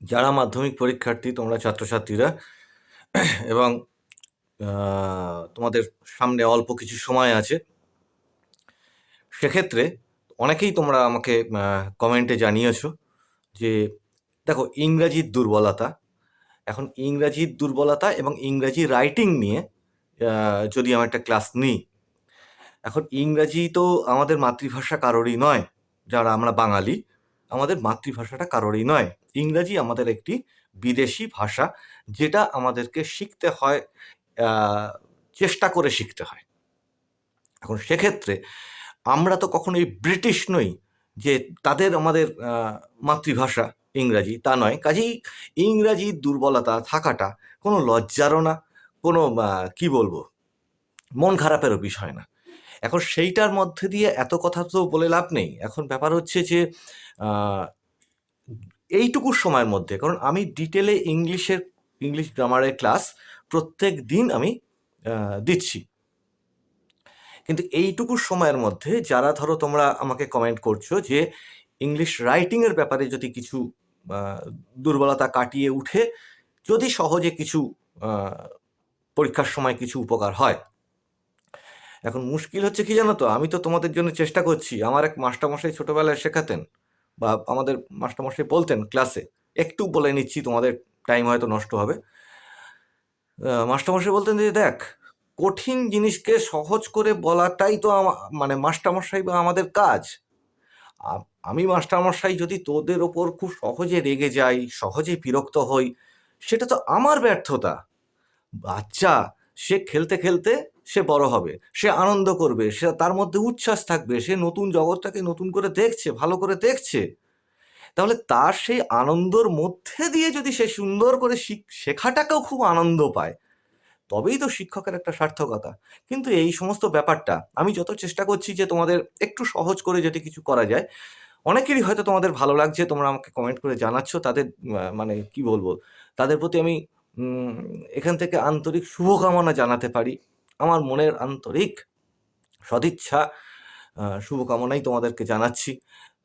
যারা মাধ্যমিক পরীক্ষার্থী, তোমরা ছাত্রছাত্রীরা, এবং তোমাদের সামনে অল্প কিছু সময় আছে, সেক্ষেত্রে অনেকেই তোমরা আমাকে কমেন্টে জানিয়েছো যে, দেখো, ইংরাজির দুর্বলতা, এখন ইংরাজির দুর্বলতা এবং ইংরাজি রাইটিং নিয়ে যদি আমি একটা ক্লাস নিই, এখন ইংরাজি তো আমাদের মাতৃভাষা কারোরই নয়, যারা আমরা বাঙালি আমাদের মাতৃভাষাটা কারোরই নয়। ইংরাজি আমাদের একটি বিদেশি ভাষা, যেটা আমাদেরকে শিখতে হয় চেষ্টা করে শিখতে হয়। এখন সেক্ষেত্রে আমরা তো কখনোই ব্রিটিশ নই, যে তাদের আমাদের মাতৃভাষা ইংরাজি, তা নয়। কাজেই ইংরাজির দুর্বলতা থাকাটা কোনো লজ্জারও না, কোনো কি বলব, মন খারাপেরও বিষয় না। এখন সেইটার মধ্যে দিয়ে এত কথা তো বলে লাভ নেই। এখন ব্যাপার হচ্ছে যে এইটুকু সময়ের মধ্যে, কারণ আমি ডিটেলে ইংলিশের, ইংলিশ গ্রামারের ক্লাস প্রত্যেক দিন আমি দিচ্ছি। কিন্তু এইটুকু সময়ের মধ্যে যারা ধরো তোমরা আমাকে কমেন্ট করছ যে, ইংলিশ রাইটিংয়ের ব্যাপারে যদি কিছু দুর্বলতা কাটিয়ে উঠে, যদি সহজে কিছু পরীক্ষার সময় কিছু উপকার হয় এখন মুশকিল হচ্ছে কি জানো তো? আমি তো তোমাদের জন্য চেষ্টা করছি। আমার এক মাস্টারমশাই ছোটবেলায় শেখাতেন বা আমাদের মাস্টারমশাই বলতেন ক্লাসে, একটু বলে নিচ্ছি তোমাদের টাইম হয়তো নষ্ট হবে। মাস্টারমশাই বলতেন যে, দেখ, কঠিন জিনিসকে সহজ করে বলাটাই তো মানে মাস্টারমশাই বা আমাদের কাজ। আমি মাস্টারমশাই যদি তোদের ওপর খুব সহজে রেগে যাই, সহজে বিরক্ত হই, সেটা তো আমার ব্যর্থতা। বাচ্চা সে খেলতে খেলতে সে বড় হবে, সে আনন্দ করবে, সে তার মধ্যে উচ্ছ্বাস থাকবে, সে নতুন জগৎটাকে নতুন করে দেখছে, ভালো করে দেখছে। তাহলে তার সেই আনন্দর মধ্যে দিয়ে যদি সে সুন্দর করে শিখ- শেখাটাকেও খুব আনন্দ পায়, তবেই তো শিক্ষকের একটা সার্থকতা। কিন্তু এই সমস্ত ব্যাপারটা, আমি যত চেষ্টা করছি যে তোমাদের একটু সহজ করে যদি কিছু করা যায়, অনেকেরই হয়তো তোমাদের ভালো লাগছে, তোমরা আমাকে কমেন্ট করে জানাচ্ছ, তাদের মানে কি বলব, তাদের প্রতি আমি এখান থেকে আন্তরিক শুভকামনা জানাতে পারি। আমার মনের আন্তরিক সদিচ্ছা শুভকামনাই তোমাদেরকে জানাচ্ছি।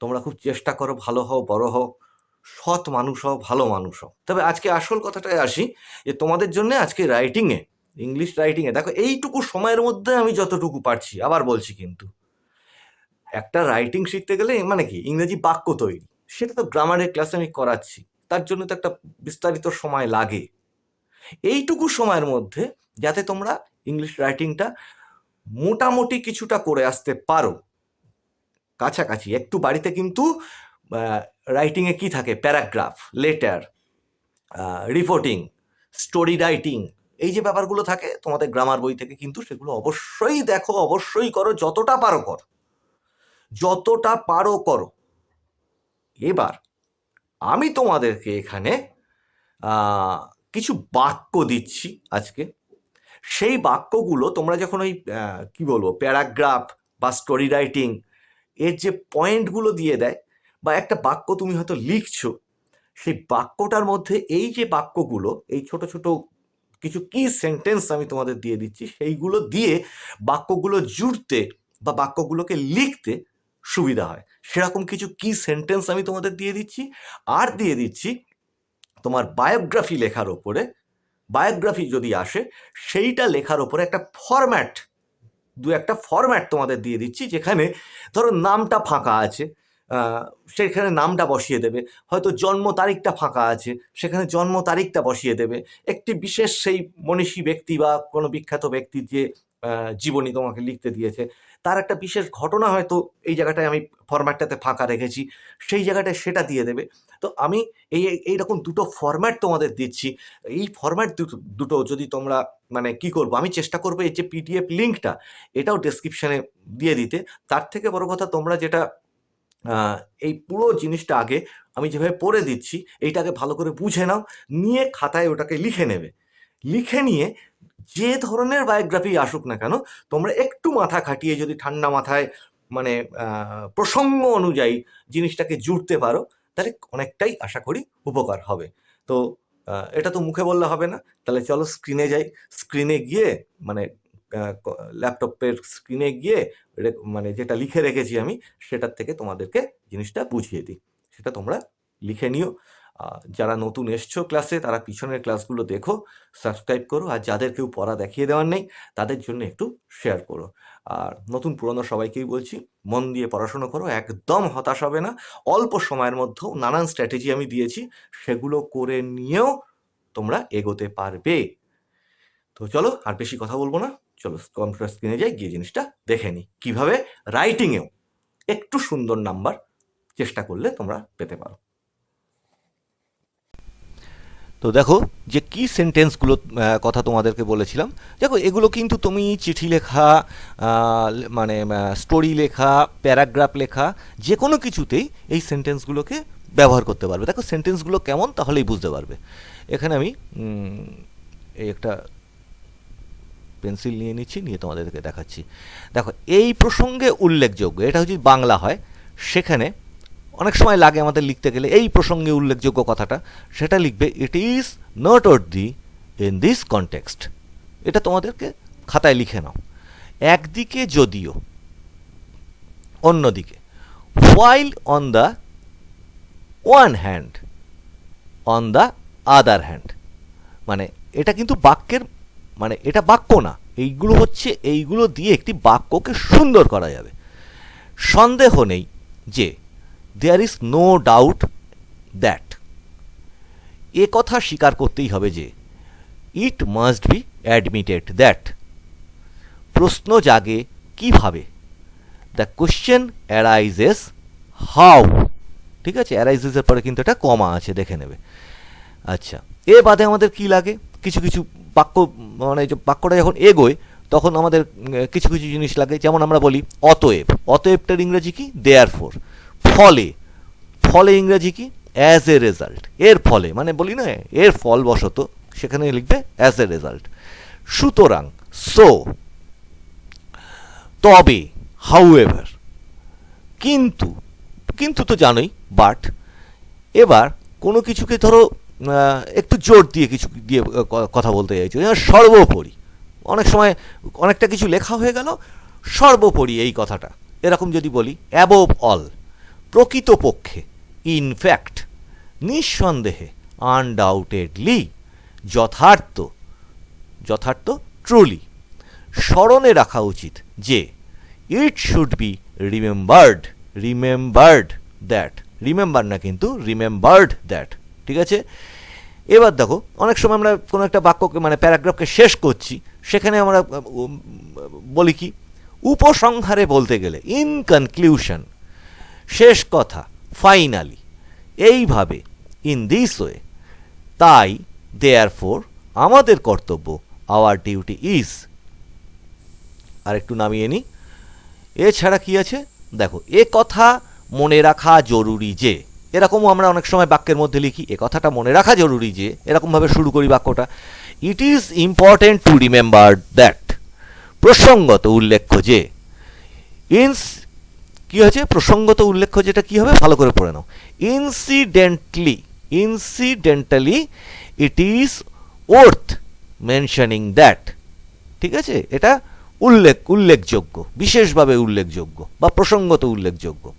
তোমরা খুব চেষ্টা করো, ভালো হও, বড় হও, সৎ মানুষ হও, ভালো মানুষ হও। তবে আজকে আসল কথাটায় আসি যে, তোমাদের জন্য আজকে রাইটিংয়ে ইংলিশ রাইটিংয়ে দেখো, এইটুকু সময়ের মধ্যে আমি যতটুকু পারছি, আবার বলছি কিন্তু। একটা রাইটিং শিখতে গেলে মানে কি, ইংরেজি বাক্য তৈরি, সেটা তো গ্রামারের ক্লাসে আমি করাচ্ছি, তার জন্য তো একটা বিস্তারিত সময় লাগে। এইটুকু সময়ের মধ্যে যাতে তোমরা ইংলিশ রাইটিংটা মোটামুটি কিছুটা করে আসতে পারো। কাছাকাছি, একটু বাড়িতে কিন্তু রাইটিংয়ে কি থাকে? Paragraph letter reporting story writing এই যে ব্যাপারগুলো থাকে, তোমাদের গ্রামার বই থেকে কিন্তু সেগুলো অবশ্যই দেখো, অবশ্যই করো, যতটা পারো করো। যতটা পারো করো। এবার, আমি তোমাদেরকে এখানে কিছু বাক্য দিচ্ছি আজকে। সেই বাক্যগুলো তোমরা যখন ওই কি বলব, প্যারাগ্রাফ বা স্টোরি রাইটিং এর যে পয়েন্টগুলো দিয়ে দেয় বা একটা বাক্য তুমি হয়তো লিখছো, সেই বাক্যটার মধ্যে এই যে বাক্যগুলো, এই ছোট ছোট কিছু কি সেন্টেন্স আমি তোমাদের দিয়ে দিচ্ছি, সেইগুলো দিয়ে বাক্যগুলো জুড়তে বা বাক্যগুলোকে লিখতে সুবিধা হয়। সেরকম কিছু কি সেন্টেন্স আমি তোমাদের দিয়ে দিচ্ছি, আর দিয়ে দিচ্ছি তোমার বায়োগ্রাফি লেখার ওপরে বায়োগ্রাফি যদি আসে, সেইটা লেখার ওপরে একটা ফরম্যাট দু একটা ফরম্যাট তোমাদের দিয়ে দিচ্ছি, যেখানে ধরো নামটা ফাঁকা আছে সেখানে নামটা বসিয়ে দেবে, হয়তো জন্ম তারিখটা ফাঁকা আছে, সেখানে জন্ম তারিখটা বসিয়ে দেবে, একটি বিশেষ সেই মনীষী ব্যক্তি বা কোনো বিখ্যাত ব্যক্তির যে জীবনী তোমাকে লিখতে দিয়েছে তার একটা বিশেষ ঘটনা হয়তো এই জায়গাটায় আমি ফরম্যাটটাতে ফাঁকা রেখেছি, সেই জায়গাটায় সেটা দিয়ে দেবে। তো আমি এই এইরকম দুটো ফরম্যাট তোমাদের দিচ্ছি। এই ফরম্যাট দুটো যদি তোমরা মানে কি করব, আমি চেষ্টা করব এই যে পিডিএফ লিঙ্কটা এটাও ডেসক্রিপশানে দিয়ে দিতে। তার থেকে বড় কথা তোমরা যেটা এই পুরো জিনিসটা আগে আমি যেভাবে পড়ে দিচ্ছি, এইটাকে ভালো করে বুঝে নাও, নিয়ে খাতায় ওটাকে লিখে নেবে। লিখে নিয়ে যে ধরনের বায়োগ্রাফি আসুক না কেন, তোমরা একটু মাথা খাটিয়ে যদি ঠান্ডা মাথায় মানে প্রসঙ্গ অনুযায়ী জিনিসটাকে জুড়তে পারো, তাহলে অনেকটাই আশা করি উপকার হবে। তো এটা তো মুখে বললে হবে না। তাহলে চলো স্ক্রিনে যাই। স্ক্রিনে গিয়ে মানে ল্যাপটপের স্ক্রিনে গিয়ে মানে যেটা লিখে রেখেছি আমি, সেটার থেকে তোমাদেরকে জিনিসটা বুঝিয়ে দিই। সেটা তোমরা লিখে নিও। যারা নতুন এসছো ক্লাসে তারা পিছনের ক্লাসগুলো দেখো সাবস্ক্রাইব করো, আর যাদের কেউ পড়া দেখিয়ে দেওয়ার নেই, তাদের জন্য একটু শেয়ার করো। আর নতুন পুরনো সবাইকেই বলছি, মন দিয়ে পড়াশোনা করো, একদম হতাশ হবে না। অল্প সময়ের মধ্যেও নানান স্ট্র্যাটেজি আমি দিয়েছি, সেগুলো করে নিয়েও তোমরা এগোতে পারবে। তো চলো, আর বেশি কথা বলব না। চলো কম্পিউটার স্ক্রিনে যাই, গিয়ে জিনিসটা দেখে নিই। কীভাবে রাইটিংয়েও একটু সুন্দর নাম্বার চেষ্টা করলে তোমরা পেতে পারো। তো দেখো যে কি সেন্টেন্সগুলো কথা তোমাদেরকে বলেছিলাম। দেখো, এগুলো কিন্তু তুমি চিঠি লেখা মানে স্টোরি লেখা প্যারাগ্রাফ লেখা যে কোনো কিছুতেই এই সেন্টেন্সগুলোকে ব্যবহার করতে পারবে। দেখো সেন্টেন্সগুলো কেমন, তাহলেই বুঝতে পারবে। এখানে আমি এই একটা পেন্সিল নিয়ে নিচ্ছি, নিয়ে তোমাদেরকে দেখাচ্ছি। দেখো, এই প্রসঙ্গে উল্লেখযোগ্য, এটা হচ্ছে বাংলা হয়, সেখানে অনেক সময় লাগে আমাদের লিখতে গেলে। এই প্রসঙ্গে উল্লেখযোগ্য কথাটা, সেটা লিখবে it is noteworthy in this context এটা তোমাদেরকে খাতায় লিখে নাও। একদিকে যদিও, অন্যদিকে while on the one hand on the other hand মানে এটা কিন্তু বাক্যের মানে এটা বাক্য না, এইগুলো হচ্ছে, এইগুলো দিয়ে একটি বাক্যকে সুন্দর করা যাবে। সন্দেহ নেই যে there is no doubt that এ কথা স্বীকার করতেই হবে যে it must be admitted that প্রশ্ন জাগে কীভাবে? দ্য কোশ্চেন অ্যারাইজেস হাউ ঠিক আছে? অ্যারাইজেসের পরে কিন্তু একটা কমা আছে, দেখে নেবে। আচ্ছা এ বাদে আমাদের কি লাগে? কিছু কিছু বাক্য মানে বাক্যটা যখন এগোয়, তখন আমাদের কিছু কিছু জিনিস লাগে। যেমন আমরা বলি অতএব। অতএবটার ইংরেজি কি? দেয়ার ফোর ফলে ফলে ইংরেজি কি? অ্যাজ এ রেজাল্ট এর ফলে মানে বলি না, এর ফল বশত সেখানে লিখবে অ্যাজ এ রেজাল্ট সুতরাং সো তবে হাউএভার কিন্তু কিন্তু তো জানোই বাট এবার কোনো কিছুকে ধরো একটু জোর দিয়ে কিছু দিয়ে কথা বলতে চাইছো। সর্বোপরি, অনেক সময় অনেকটা কিছু লেখা হয়ে গেল, সর্বোপরি এই কথাটা। এরকম যদি বলি অ্যাবোভ অল প্রকৃতপক্ষে ইনফ্যাক্ট নিঃসন্দেহে আনডাউটেডলি যথার্থ যথার্থ ট্রুলি স্মরণে রাখা উচিত যে it should be remembered remembered that remember না কিন্তু রিমেম্বার্ড দ্যাট ঠিক আছে? এবার দেখো, অনেক সময় আমরা কোনো একটা বাক্যকে মানে প্যারাগ্রাফকে শেষ করছি, সেখানে আমরা বলি কি? উপসংহারে বলতে গেলে ইন কনক্লিউশন শেষ কথা ফাইনালি এইভাবে ইন দিস ওয়ে তাই দেয়ার ফোর আমাদের কর্তব্য আওয়ার ডিউটি ইজ আর একটু নামিয়ে নিই এছাড়া কি আছে? দেখো, এ কথা মনে রাখা জরুরি যে, এরকমও আমরা অনেক সময় বাক্যের মধ্যে লিখি, এ কথাটা মনে রাখা জরুরি যে, এরকমভাবে শুরু করি বাক্যটা। It is important to remember that প্রসঙ্গত উল্লেখ্য যে ইনস কি হয়েছে? প্রসঙ্গত উল্লেখ্য যেটা কি হবে? ভালো করে পড়ে নাও। Incidentally incidentally it is worth mentioning that ঠিক আছে? এটা উল্লেখ, উল্লেখযোগ্য, বিশেষভাবে উল্লেখযোগ্য বা প্রসঙ্গত উল্লেখযোগ্য।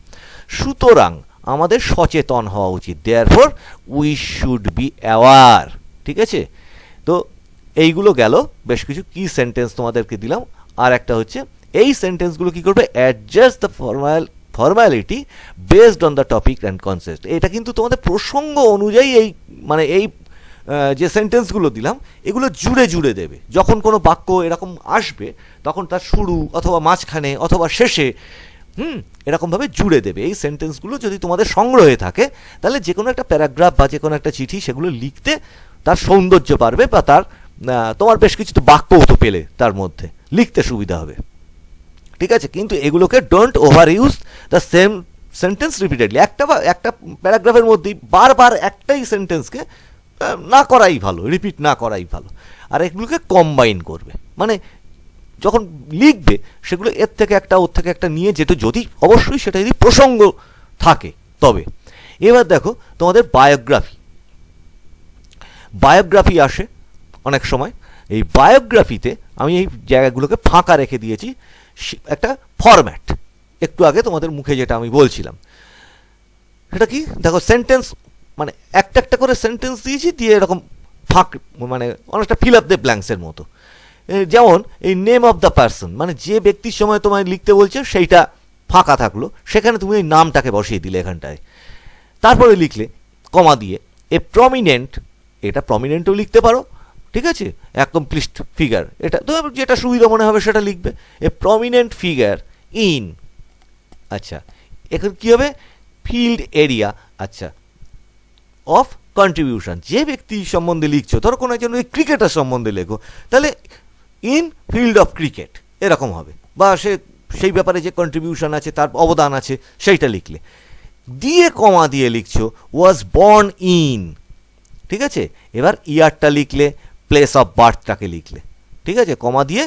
সুতরাং আমাদের সচেতন হওয়া উচিত। Therefore we should be aware ঠিক আছে? তো এইগুলো গেল। বেশ কিছু কি সেন্টেন্স তোমাদেরকে দিলাম। আর একটা হচ্ছে এই সেন্টেন্সগুলো কি করবে? Adjust the formal formality based on the topic and concept এটা কিন্তু তোমাদের প্রসঙ্গ অনুযায়ী এই মানে এই যে সেন্টেন্সগুলো দিলাম, এগুলো জুড়ে জুড়ে দেবে। যখন কোনো বাক্য এরকম আসবে, তখন তার শুরু অথবা মাঝখানে অথবা শেষে, হুম, এরকমভাবে জুড়ে দেবে। এই সেন্টেন্সগুলো যদি তোমাদের সংগ্রহে থাকে, তাহলে যে কোনো একটা প্যারাগ্রাফ বা যে কোনো একটা চিঠি সেগুলো লিখতে তার সৌন্দর্য পারবে বা তার তোমার বেশ কিছু তো বাক্যও তো পেলে তার মধ্যে। লিখতে সুবিধা হবে। ঠিক আছে? কিন্তু এগুলোকে don't overuse the same sentence repeatedly একটা বা একটা প্যারাগ্রাফের মধ্যেই বারবার একটাই সেন্টেন্সকে না করাই ভালো রিপিট না করাই ভালো। আর এগুলোকে কম্বাইন করবে। মানে যখন লিখবে, সেগুলো এর থেকে একটা, ওর থেকে একটা নিয়ে যেটা যদি অবশ্যই সেটা যদি প্রসঙ্গ থাকে তবে। এবার দেখো, তোমাদের বায়োগ্রাফি বায়োগ্রাফি আসে অনেক সময়। এই বায়োগ্রাফিতে আমি এই জায়গাগুলোকে ফাঁকা রেখে দিয়েছি। একটা ফরম্যাট একটু আগে তোমাদের মুখে যেটা আমি বলছিলাম। সেটা কি? দেখো সেন্টেন্স মানে একটা একটা করে সেন্টেন্স দিয়েছি, দিয়ে এরকম ফাঁক মানে অনেকটা ফিল আপ দ্য ব্ল্যাঙ্কসের মতো। যেমন, এই নেম অফ দ্য পার্সন মানে যে ব্যক্তির সময় তোমায় লিখতে বলছে, সেইটা ফাঁকা থাকল। সেখানে তুমি ওই নামটাকে বসিয়ে দিলে এখানটায়। তারপরে লিখলে, কমা দিয়ে এ প্রমিনেন্ট এটা প্রমিনেন্টও লিখতে পারো ঠিক আছে? প্লিস্ট ফিগার এটা তো যেটা সুবিধা মনে হবে সেটা লিখবে। এ প্রমিনেন্ট ফিগার ইন আচ্ছা এখন কী হবে? ফিল্ড এরিয়া আচ্ছা অফ কন্ট্রিবিউশন যে ব্যক্তি সম্বন্ধে লিখছো, ধরো কোনো একজন ওই ক্রিকেটার সম্বন্ধে লেখো, তাহলে ইন ফিল্ড অফ ক্রিকেট এরকম হবে। বা সে, সেই ব্যাপারে যে কন্ট্রিবিউশন আছে, তার অবদান আছে, সেইটা লিখলে। দিয়ে কমা দিয়ে লিখছো ওয়াজ বর্ন ইন ঠিক আছে? এবার ইয়ারটা লিখলে প্লেস অফ বার্থটাকে লিখলে। ঠিক আছে? কমা দিয়ে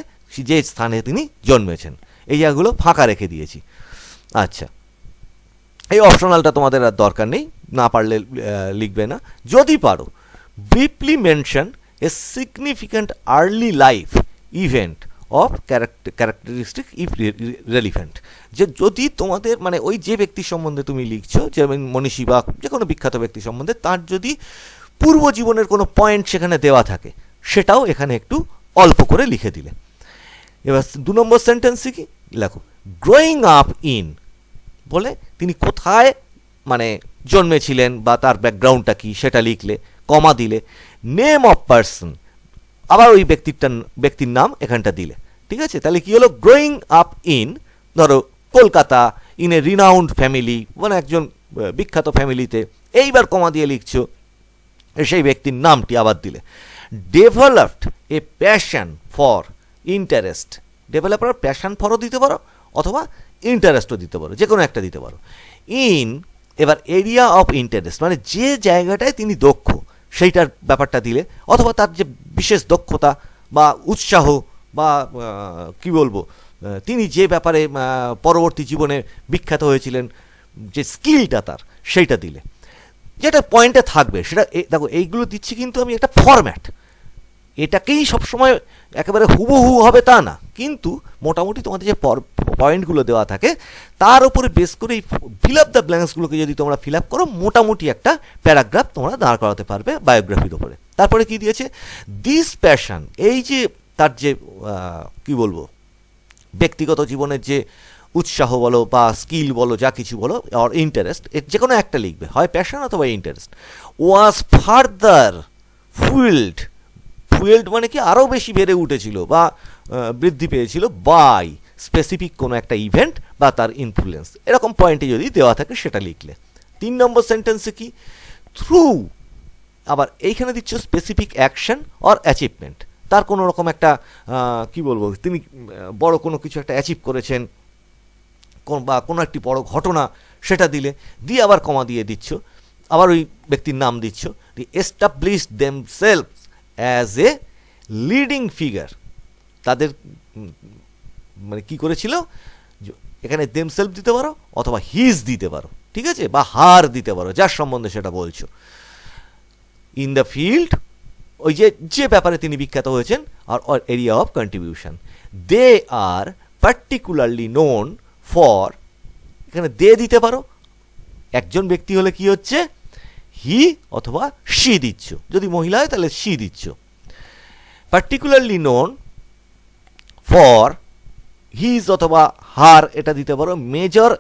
যে স্থানে তিনি জন্মেছেন। এই জায়গাগুলো ফাঁকা রেখে দিয়েছি। আচ্ছা। এই অপশনালটা তোমাদের আর দরকার নেই। না পারলে লিখবে না। যদি পারো briefly mention a significant early life event of characteristic if relevant যে যদি তোমাদের মানে ওই যে ব্যক্তি সম্বন্ধে তুমি লিখছো, যেমন মনীষী বা যে কোনো বিখ্যাত ব্যক্তি সম্বন্ধে, তার যদি পূর্ব জীবনের কোনো পয়েন্ট সেখানে দেওয়া থাকে সেটাও এখানে একটু অল্প করে লিখে দিলে। এবার দু নম্বর সেন্টেন্সে কি? লেখো গ্রোয়িং আপ ইন বলে তিনি কোথায় মানে জন্মেছিলেন বা তার ব্যাকগ্রাউন্ডটা কি সেটা লিখলে, কমা দিলে নেম অফ পার্সন আবার ওই ব্যক্তিরটা ব্যক্তির নাম এখানটা দিলে। ঠিক আছে? তাহলে কি হলো? গ্রোয়িং আপ ইন ধরো, Kolkata in a renowned family মানে একজন বিখ্যাত ফ্যামিলিতে এইবার কমা দিয়ে লিখছো, সেই ব্যক্তির নামটি আবার দিলে। Developed a passion for interest developer passion ফরও দিতে পারো অথবা ইন্টারেস্টও দিতে পারো যে কোনো একটা দিতে পারো। ইন এবার এরিয়া অফ ইন্টারেস্ট মানে যে জায়গাটায় তিনি দক্ষ, সেইটার ব্যাপারটা দিলে, অথবা তার যে বিশেষ দক্ষতা বা উৎসাহ বা কি বলব তিনি যে ব্যাপারে পরবর্তী জীবনে বিখ্যাত হয়েছিলেন, যে স্কিলটা তার, সেইটা দিলে। যেটা পয়েন্টে থাকবে, সেটা দেখো, এইগুলো দিচ্ছি কিন্তু আমি একটা ফরম্যাট এটাকেই সবসময় একেবারে হুবহু হবে তা না। কিন্তু মোটামুটি তোমাদের যে পয়েন্টগুলো দেওয়া থাকে, তার উপরে বেস করে এই ফিল আপ দ্য ব্ল্যাঙ্কসগুলোকে যদি তোমরা ফিল আপ করো, মোটামুটি একটা প্যারাগ্রাফ তোমরা দাঁড় করাতে পারবে বায়োগ্রাফির উপরে। তারপরে কি দিয়েছে? দিস প্যাশন এই যে তার যে কি বলব, ব্যক্তিগত জীবনের যে উৎসাহ বলো বা স্কিল বলো, যা কিছু বলো অর ইন্টারেস্ট এর যে কোনো একটা লিখবে, হয় প্যাশন অথবা ইন্টারেস্ট ওয়াজ ফার্দার ফুয়েল্ড ফুয়েল্ড মানে কি আরও বেশি বেড়ে উঠেছিল বা বৃদ্ধি পেয়েছিল বাই স্পেসিফিক কোনো একটা ইভেন্ট বা তার ইনফ্লুয়েন্স এরকম পয়েন্টে যদি দেওয়া থাকে সেটা লিখলে। তিন নম্বর সেন্টেন্সে কি? থ্রু আবার এইখানে দিচ্ছ স্পেসিফিক অ্যাকশন অর অ্যাচিভমেন্ট তার কোনো রকম একটা কি বলব? তিনি বড় কোনো কিছু একটা অ্যাচিভ করেছেন বা কোনো একটি বড় ঘটনা সেটা দিলে। দিয়ে আবার কমা দিয়ে দিচ্ছ। আবার ওই ব্যক্তির নাম দিচ্ছ। The establish them self as a leading figure তাদের মানে কি করেছিল? এখানে দেম সেলফ দিতে পারো অথবা হিজ দিতে পারো। ঠিক আছে? বা হার দিতে পারো, যার সম্বন্ধে সেটা বলছো। ইন দ্য ফিল্ড ওই যে যে ব্যাপারে তিনি বিখ্যাত হয়েছেন আর area of contribution they are particularly known for এখানে দে দিতে পারো। একজন ব্যক্তি হলে কি হচ্ছে? হি অথবা সি দিচ্ছ। যদি মহিলা হয়, তাহলে সি দিচ্ছ। পার্টিকুলারলি নোন ফর হিজ অথবা হার এটা দিতে পারো মেজর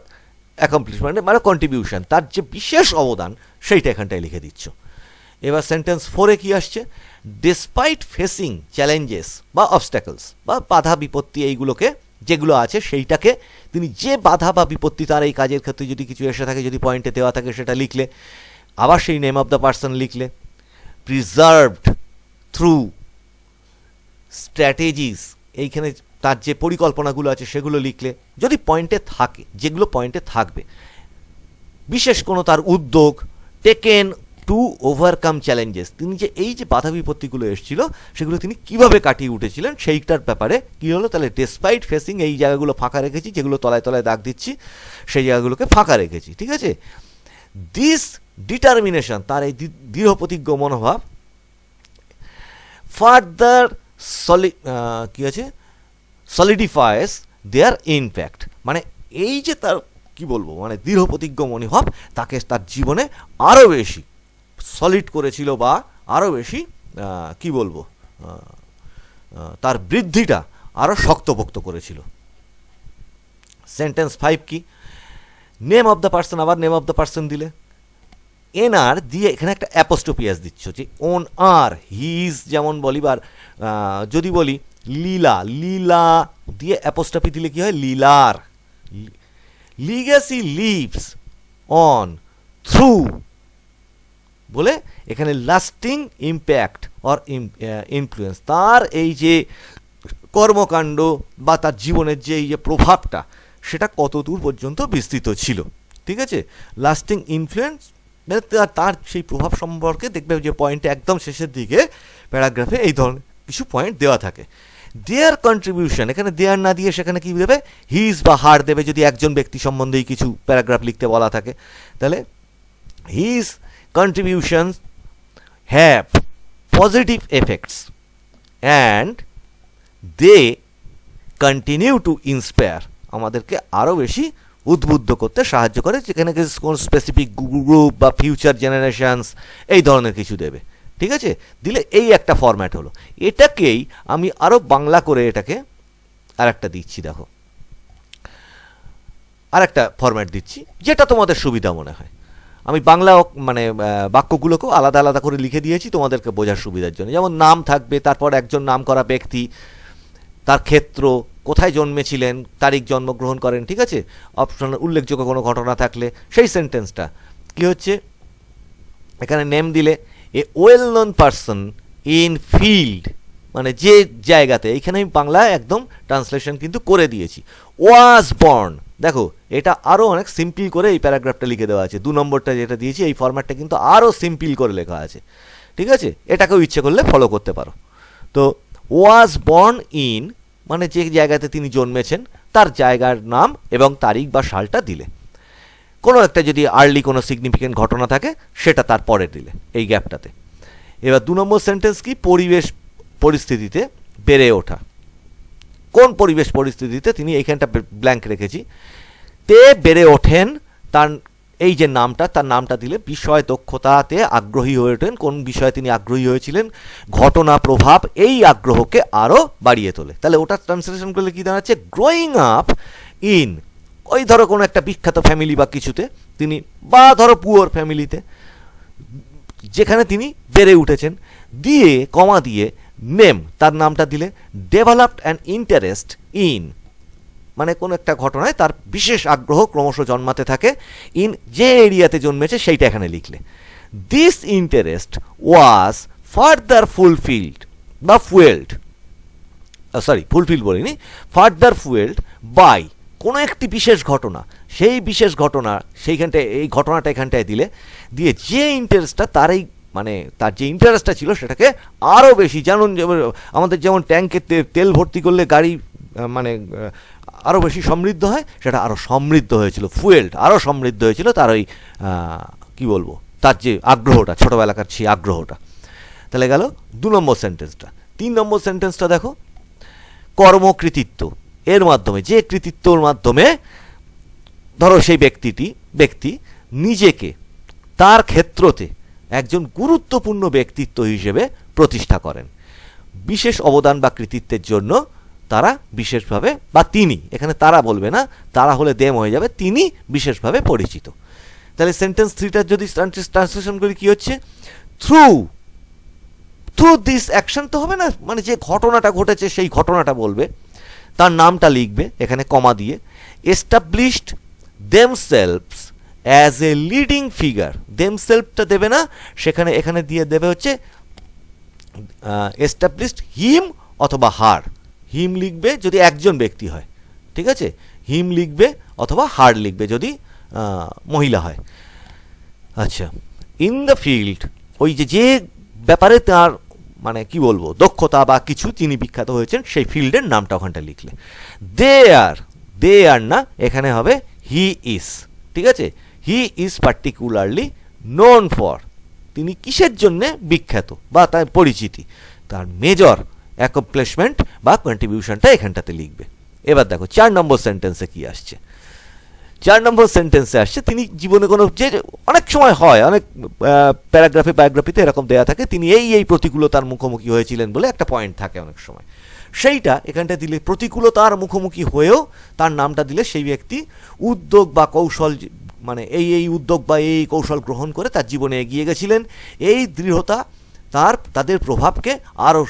অ্যাকমপ্লিশমেন্ট মানে কন্ট্রিবিউশন তার যে বিশেষ অবদান, সেইটা এখানটায় লিখে দিচ্ছ। এবার সেন্টেন্স ফোরে কি আসছে? ডিসপাইট ফেসিং চ্যালেঞ্জেস বা অবস্ট্যাকলস বা বাধা বিপত্তি এইগুলোকে, যেগুলো আছে সেইটাকে তিনি যে বাধা বা বিপত্তি তার এই কাজের ক্ষেত্রে যদি কিছু এসে থাকে, যদি পয়েন্টে দেওয়া থাকে, সেটা লিখলে আবার সেই নেম অফ দ্য পার্সন লিখলে। প্রিজার্ভড থ্রু স্ট্র্যাটেজিস এইখানে তার যে পরিকল্পনাগুলো আছে সেগুলো লিখলে, যদি পয়েন্টে থাকে, যেগুলো পয়েন্টে থাকবে। বিশেষ কোনো তার উদ্যোগ টেকেন টু ওভারকাম চ্যালেঞ্জেস তিনি যে এই যে বাধা বিপত্তিগুলো এসেছিল, সেগুলো তিনি কীভাবে কাটিয়ে উঠেছিলেন, সেইটার ব্যাপারে কী হলো? তাহলে ডেসপাইট ফেসিং এই জায়গাগুলো ফাঁকা রেখেছি, যেগুলো তলায় তলায় দাগ দিচ্ছি, সেই জায়গাগুলোকে ফাঁকা রেখেছি, ঠিক আছে? দিস ডিটারমিনেশন তার এই দৃঢ় প্রতিজ্ঞ মনোভাব ফার্দার সলি কি আছে? সলিডিফাইস দেয়ার ইম্প্যাক্ট মানে এই যে তার, কি বলব মানে দৃঢ় প্রতিজ্ঞ মনোভাব, তাকে তার জীবনে আরও বেশি সলিড করেছিল বা আরও বেশি কি বলব তার বৃদ্ধিটা আরও শক্তপোক্ত করেছিল। সেন্টেন্স ফাইভ কি? নেম অফ দ্য পার্সন আবার নেম অফ দ্য পার্সন দিলে। এনআর দিয়ে এখানে একটা অ্যাপোস্টোপিয়াস দিচ্ছ যে ওন আর হিজ যেমন বলি, বা যদি বলি লীলা লীলা দিয়ে অ্যাপোস্টপি দিলে কি হয়? লীলার লিগেসি লিভস অন থ্রু বলে এখানে লাস্টিং ইম্প্যাক্ট অর ইনফ্লুয়েন্স তার এই যে কর্মকাণ্ড বা তার জীবনের যে এই যে প্রভাবটা, সেটা কত দূর পর্যন্ত বিস্তৃত ছিল? ঠিক আছে? লাস্টিং ইনফ্লুয়েন্স তার সেই প্রভাব সম্পর্কে দেখবে যে পয়েন্টে একদম শেষের দিকে প্যারাগ্রাফে এই ধরনের কিছু পয়েন্ট দেওয়া থাকে। দেয়ার কন্ট্রিবিউশন এখানে দেয়ার না দিয়ে সেখানে কি দেবে? হিজ বা হার দেবে যদি একজন ব্যক্তি সম্বন্ধেই কিছু প্যারাগ্রাফ লিখতে বলা থাকে। তাহলে his contribution have positive effects and they continue to inspire আমাদেরকে আরও বেশি উদ্বুদ্ধ করতে সাহায্য করে, যেখানে কোনো স্পেসিফিক গ্রুপ বা ফিউচার জেনারেশানস এই ধরনের কিছু দেবে। ঠিক আছে? দিলে এই একটা ফরম্যাট হলো। এটাকেই আমি আরও বাংলা করে এটাকে আর একটা দিচ্ছি, দেখো। আর একটা ফরম্যাট দিচ্ছি, যেটা তোমাদের সুবিধা মনে হয়। আমি বাংলা মানে বাক্যগুলোকেও আলাদা আলাদা করে লিখে দিয়েছি, তোমাদেরকে বোঝার সুবিধার জন্য। যেমন নাম থাকবে, তারপর একজন নাম করা ব্যক্তি, তার ক্ষেত্র কোথায় জন্মেছিলেন, তারিখ জন্মগ্রহণ করেন, ঠিক আছে? অপশন উল্লেখযোগ্য কোনো ঘটনা থাকলে সেই সেন্টেন্সটা। কি হচ্ছে? এখানে নেম দিলে a well known person in field মানে যে জায়গাতে এইখানে আমি বাংলায় একদম ট্রান্সলেশন কিন্তু করে দিয়েছি। ওয়াজ বর্ন দেখো, এটা আরও অনেক সিম্পল করে এই প্যারাগ্রাফটা লিখে দেওয়া আছে। দু নম্বরটা যেটা দিয়েছি, এই ফরম্যাটটা কিন্তু আরও সিম্পল করে লেখা আছে। ঠিক আছে? এটাকেও ইচ্ছে করলে ফলো করতে পারো। তো ওয়াজ বর্ন ইন মানে যে জায়গাতে তিনি জন্মেছেন, তার জায়গার নাম এবং তারিখ বা সালটা দিলে। কোনো একটা যদি আর্লি কোনো সিগনিফিকেন্ট ঘটনা থাকে, সেটা তার পরে দিলে এই গ্যাপটাতে এবার দু নম্বর সেন্টেন্স কি? পরিবেশ পরিস্থিতিতে বেড়ে ওঠা। কোন পরিবেশ পরিস্থিতিতে? তিনি এইখানটা ব্ল্যাঙ্ক রেখেছি। তে বেড়ে ওঠেন তার এই যে নামটা, তার নামটা দিলে বিষয় দক্ষতাতে আগ্রহী হয়ে ওঠেন। কোন বিষয়ে তিনি আগ্রহী হয়েছিলেন? ঘটনা প্রভাব এই আগ্রহকে আরও বাড়িয়ে তোলে। তাহলে ওটা ট্রান্সলেশন করলে কি দাঁড়াচ্ছে? গ্রোয়িং আপ ইন ওই ধরো কোনো একটা বিখ্যাত ফ্যামিলি বা কিছুতে, তিনি, বা ধরো পুয়ার ফ্যামিলিতে যেখানে তিনি বেড়ে উঠেছেন। দিয়ে, কমা দিয়ে নেম তার নামটা দিলে ডেভেলপড অ্যান্ড ইন্টারেস্ট ইন মানে কোনো একটা ঘটনায় তার বিশেষ আগ্রহ ক্রমশ জন্মাতে থাকে। ইন যে এরিয়াতে জন্মেছে সেইটা এখানে লিখলে। This interest was further fulfilled বা ফুয়েলড সরি ফুলফিল বলিনি ফার্দার ফুয়েলড বাই কোনো একটি বিশেষ ঘটনা। সেই বিশেষ ঘটনা, সেইখানটায়, এই ঘটনাটা এখানটায় দিলে, দিয়ে যে ইন্টারেস্টটা তার এই মানে তার যে ইন্টারেস্টটা ছিল সেটাকে আরও বেশি যেমন আমাদের যেমন ট্যাঙ্কে তেল ভর্তি করলে গাড়ি মানে আরও বেশি সমৃদ্ধ হয়, সেটা আরও সমৃদ্ধ হয়েছিল ফুয়েলড আরও সমৃদ্ধ হয়েছিল তার ওই কি বলব, তার যে আগ্রহটা, ছোটোবেলাকার সেই আগ্রহটা। তাহলে গেল দু নম্বর সেন্টেন্সটা তিন নম্বর সেন্টেন্সটা দেখো, কর্মকৃতিত্ব। এর মাধ্যমে, যে কৃতিত্বর মাধ্যমে, ধরো সেই ব্যক্তিটি, ব্যক্তি নিজেকে তার ক্ষেত্রতে একজন গুরুত্বপূর্ণ ব্যক্তিত্ব হিসেবে প্রতিষ্ঠা করেন। বিশেষ অবদান বা কৃতিত্বের জন্য তারা বিশেষভাবে, বা তিনি, এখানে তারা বলবে না, তারা হলে দেম হয়ে যাবে, তিনি বিশেষভাবে পরিচিত। তাহলে সেন্টেন্স থ্রিটার যদি ট্রান্সলেশন করি, কি হচ্ছে? থ্রু থ্রু দিস অ্যাকশন তো হবে না মানে যে ঘটনাটা ঘটেছে, সেই ঘটনাটা বলবে। তার নামটা লিখবে, এখানে কমা দিয়ে। Established themselves as a leading figure দেমসেলফটা দেবে না, সেখানে, এখানে দিয়ে দেবে হচ্ছে এস্টাবলিশড হিম অথবা হার হিম লিখবে যদি একজন ব্যক্তি হয়, ঠিক আছে? হিম লিখবে অথবা হার লিখবে যদি মহিলা হয়। আচ্ছা ইন দ্য ফিল্ড ওই যে যে ব্যাপারে তার মানে কি বলব, দক্ষতা বা কিছু তিনি বিখ্যাত হয়েছেন, সেই ফিল্ডের নামটা ওখানটা লিখলে। দে আর দে আর না, এখানে হবে হি ইজ ঠিক আছে? He is particularly known for তিনি কিসের জন্যে বিখ্যাত বা তার পরিচিতি? তার মেজর অ্যাকমপ্লিশমেন্ট বা কন্ট্রিবিউশনটা এখানটাতে লিখবে। এবার দেখো, চার নম্বর সেন্টেন্সে কি আসছে? চার নম্বর সেন্টেন্সে আসছে, তিনি জীবনে কোনো যে অনেক সময় হয়, অনেক প্যারাগ্রাফে বায়োগ্রাফিতে এরকম দেয়া থাকে, তিনি এই এই প্রতিকূলতার মুখোমুখি হয়েছিলেন বলে একটা পয়েন্ট থাকে অনেক সময়। সেইটা এখানটা দিলে প্রতিকূলতার মুখোমুখি হয়েও তার নামটা দিলে সেই ব্যক্তি উদ্যোগ বা কৌশল মানে এই এই উদ্যোগ বা এই কৌশল গ্রহণ করে তার জীবনে এগিয়ে গেছিলেন। এই দৃঢ়তা তার, তাদের প্রভাবকে আরও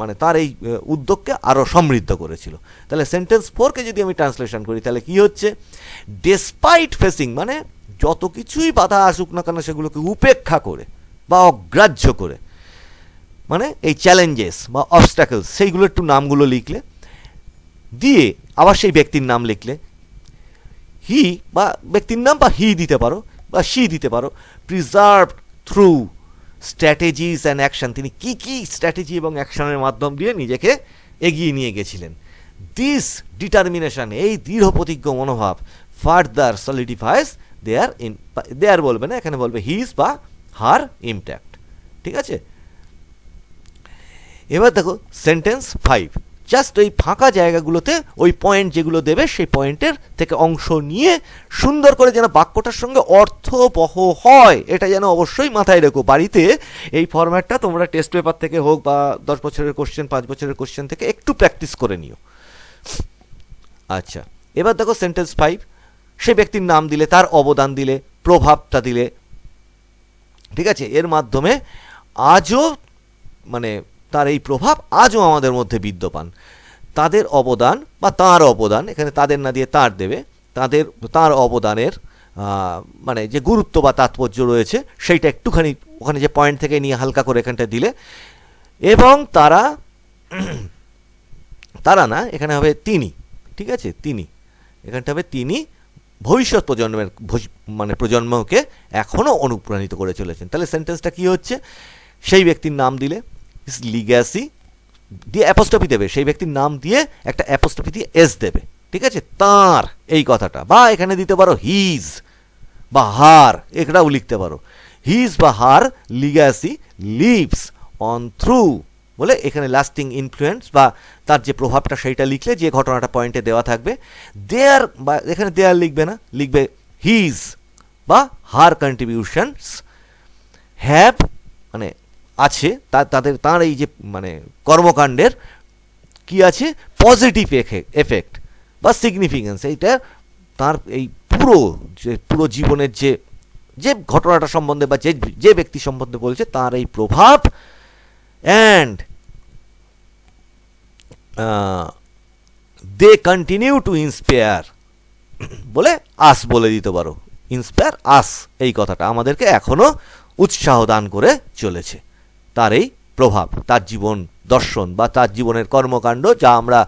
মানে তার এই উদ্যোগকে আরও সমৃদ্ধ করেছিল। তাহলে সেন্টেন্স ফোরকে যদি আমি ট্রান্সলেশন করি, তাহলে কি হচ্ছে? ডেসপাইট ফেসিং মানে যত কিছুই বাধা আসুক না কেন, সেগুলোকে উপেক্ষা করে বা অগ্রাহ্য করে। মানে এই চ্যালেঞ্জেস বা অবস্ট্যাকলস সেইগুলো একটু নামগুলো লিখলে, দিয়ে আবার সেই ব্যক্তির নাম লিখলে হি বা ব্যক্তির নাম বা হি দিতে পারো বা সি দিতে পারো preserve through strategies and action তিনি কি কি স্ট্র্যাটেজি এবং অ্যাকশানের মাধ্যম দিয়ে নিজেকে এগিয়ে নিয়ে গেছিলেন। দিস ডিটারমিনেশন এই দৃঢ় প্রতিজ্ঞ মনোভাব ফার্দার সলিডিফাইস দেয়ার ইন দেয়ার বলবে না, এখানে বলবে হিজ বা হার ইমপ্যাক্ট ঠিক আছে? এবার দেখো সেন্টেন্স ফাইভ জাস্ট ওই ফাঁকা জায়গাগুলোতে ওই পয়েন্ট যেগুলো দেবে সেই পয়েন্টের থেকে অংশ নিয়ে সুন্দর করে যেন বাক্যটার সঙ্গে অর্থবহ হয়, এটা যেন অবশ্যই মাথায় রেখো। বাড়িতে এই ফরম্যাটটা তোমরা টেস্ট পেপার থেকে হোক বা দশ বছরের কোশ্চেন পাঁচ বছরের কোশ্চেন থেকে একটু প্র্যাকটিস করে নিও। আচ্ছা এবার দেখো সেন্টেন্স ফাইভ সে ব্যক্তির নাম দিলে, তার অবদান দিলে, প্রভাবটা দিলে। ঠিক আছে? এর মাধ্যমে আজও মানে তার এই প্রভাব আজও আমাদের মধ্যে বিদ্যমান। তাদের অবদান বা তার অবদান, এখানে তাদের না দিয়ে তার দেবে, তাদের, তার অবদানের মানে যে গুরুত্ব বা তাৎপর্য রয়েছে, সেইটা একটুখানি ওখানে যে পয়েন্ট থেকে নিয়ে হালকা করে এখানটা দিলে। এবং তারা তারা না, এখানে হবে তিনি, ঠিক আছে? তিনি। এখানটা হবে তিনি ভবিষ্যৎ প্রজন্মের মানে প্রজন্মকে এখনও অনুপ্রাণিত করে চলেছেন। তাহলে সেন্টেন্সটা কি হচ্ছে? সেই ব্যক্তির নাম দিলে। লিগ্যাসি দিয়ে অ্যাপোস্টপি দেবে। সেই ব্যক্তির নাম দিয়ে একটা অ্যাপোস্টপি দিয়ে এস দেবে। ঠিক আছে? তার এই কথাটা। বা এখানে দিতে পারো হিজ বা হার এটাও লিখতে পারো। হিজ বা her legacy lives on through বলে এখানে লাস্টিং ইনফ্লুয়েন্স বা তার যে প্রভাবটা সেইটা লিখলে যে ঘটনাটা পয়েন্টে দেওয়া থাকবে দেয়ার বা এখানে দেয়ার লিখবে না, লিখবে হিজ বা হার কন্ট্রিবিউশনস হ্যাভ মানে আছে, তা, তাদের, তার এই যে মানে কর্মকাণ্ডের কি আছে? পজিটিভ এফেক্ট বা সিগনিফিকেন্স এইটা তার এই পুরো যে, পুরো জীবনের যে যে ঘটনাটা সম্বন্ধে বা যে যে ব্যক্তি সম্বন্ধে বলছে, তার এই প্রভাব and they continue to inspire বলে আস বলে দিতে পারো। ইন্সপায়ার আস এই কথাটা আমাদেরকে এখনও উৎসাহ দান করে চলেছে। তার এই প্রভাব, তার জীবন দর্শন বা তার জীবনের কর্মকাণ্ড যা আমরা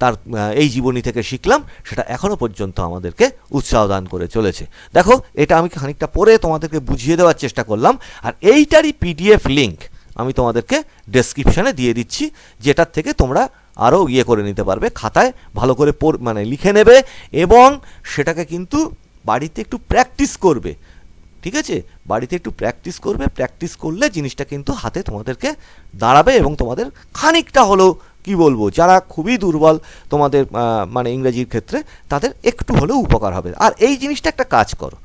তার এই জীবনী থেকে শিখলাম, সেটা এখনও পর্যন্ত আমাদেরকে উৎসাহ দান করে চলেছে। দেখো, এটা আমি খানিকটা পরে তোমাদেরকে বুঝিয়ে দেওয়ার চেষ্টা করলাম, আর এইটারই পিডিএফ লিঙ্ক আমি তোমাদেরকে ডেসক্রিপশানে দিয়ে দিচ্ছি, যেটার থেকে তোমরা আরও ইয়ে করে নিতে পারবে, খাতায় ভালো করে মানে লিখে নেবে এবং সেটাকে কিন্তু বাড়িতে একটু প্র্যাকটিস করবে। ঠিক আছে? বাড়িতে একটু প্র্যাকটিস করবে প্র্যাকটিস করলে জিনিসটা কিন্তু হাতে তোমাদেরকে দাঁড়াবে এবং তোমাদের খানিকটা হলেও, কি বলব, যারা খুবই দুর্বল তোমাদের মানে ইংরেজির ক্ষেত্রে, তাদের একটু হলেও উপকার হবে। আর এই জিনিসটা একটা কাজ করো।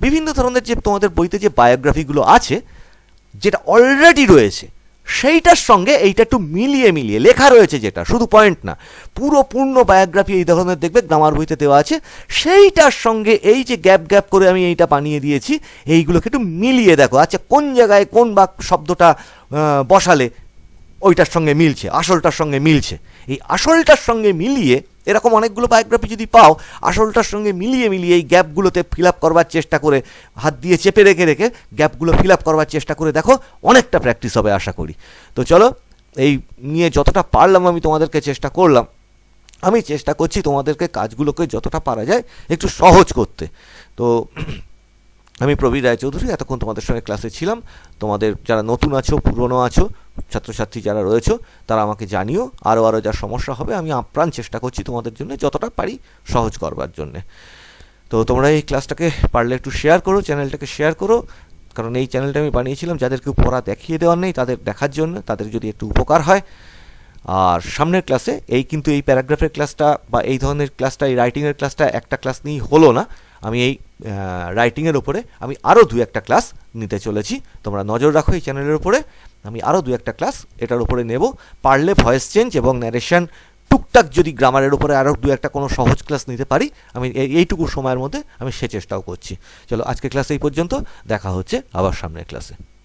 বিভিন্ন ধরনের যে তোমাদের বইতে যে বায়োগ্রাফিগুলো আছে, যেটা অলরেডি রয়েছে সেইটার সঙ্গে এইটা একটু মিলিয়ে মিলিয়ে লেখা রয়েছে যেটা, শুধু পয়েন্ট না। পুরো পূর্ণ বায়োগ্রাফি এই ধরনের দেখবে গ্রামার বইতে দেওয়া আছে। সেইটার সঙ্গে এই যে গ্যাপ গ্যাপ করে আমি এইটা বানিয়ে দিয়েছি, এইগুলোকে একটু মিলিয়ে দেখো। আচ্ছা কোন জায়গায় কোন বাক, শব্দটা বসালে ওইটার সঙ্গে মিলছে, আসলটার সঙ্গে মিলছে। এই আসলটার সঙ্গে মিলিয়ে, এরকম অনেকগুলো বায়োগ্রাফি যদি পাও, আসলটার সঙ্গে মিলিয়ে মিলিয়ে এই গ্যাপগুলোতে ফিল আপ করবার চেষ্টা করে, হাত দিয়ে চেপে রেখে রেখে গ্যাপগুলো ফিল আপ করবার চেষ্টা করে দেখো, অনেকটা প্র্যাকটিস হবে আশা করি। তো চলো, এই নিয়ে যতটা পারলাম আমি তোমাদেরকে চেষ্টা করলাম, আমি চেষ্টা করছি তোমাদেরকে কাজগুলোকে যতটা পারা যায় একটু সহজ করতে। তো আমি প্রবীর রায়চৌধুরী, এতক্ষণ তোমাদের সঙ্গে ক্লাসে ছিলাম। তোমাদের যারা নতুন আছো, পুরনো আছো, ছাত্রছাত্রী যারা রয়েছো, তারা আমাকে জানিও। আরও আরও যা সমস্যা হবে, আমি আপ্রাণ চেষ্টা করছি তোমাদের জন্য যতটা পারি সহজ করবার জন্যে। তো তোমরা এই ক্লাসটাকে পারলে একটু শেয়ার করো চ্যানেলটাকে শেয়ার করো। কারণ এই চ্যানেলটা আমি বানিয়েছিলাম যাদেরকে পড়া দেখিয়ে দেওয়ার নেই, তাদের দেখার জন্য, তাদের যদি একটু উপকার হয়। আর সামনের ক্লাসে এই কিন্তু এই প্যারাগ্রাফের ক্লাসটা বা এই ধরনের ক্লাসটা এই রাইটিংয়ের ক্লাসটা একটা ক্লাস নিয়েই হলো না। আমি এই রাইটিংয়ের উপরে আমি আরও দু একটা ক্লাস নিতে চলেছি। তোমরা নজর রাখো এই চ্যানেলের উপরে। আমি আরও দু একটা ক্লাস এটার উপরে নেব। পারলে ভয়েস চেঞ্জ এবং ন্যারেশন টুকটাক যদি গ্রামারের উপরে আরও দু একটা কোনো সহজ ক্লাস নিতে পারি, আমি এই- এইটুকু সময়ের মধ্যে আমি সে চেষ্টাও করছি। চলো আজকে ক্লাস এই পর্যন্ত। দেখা হচ্ছে আবার সামনের ক্লাসে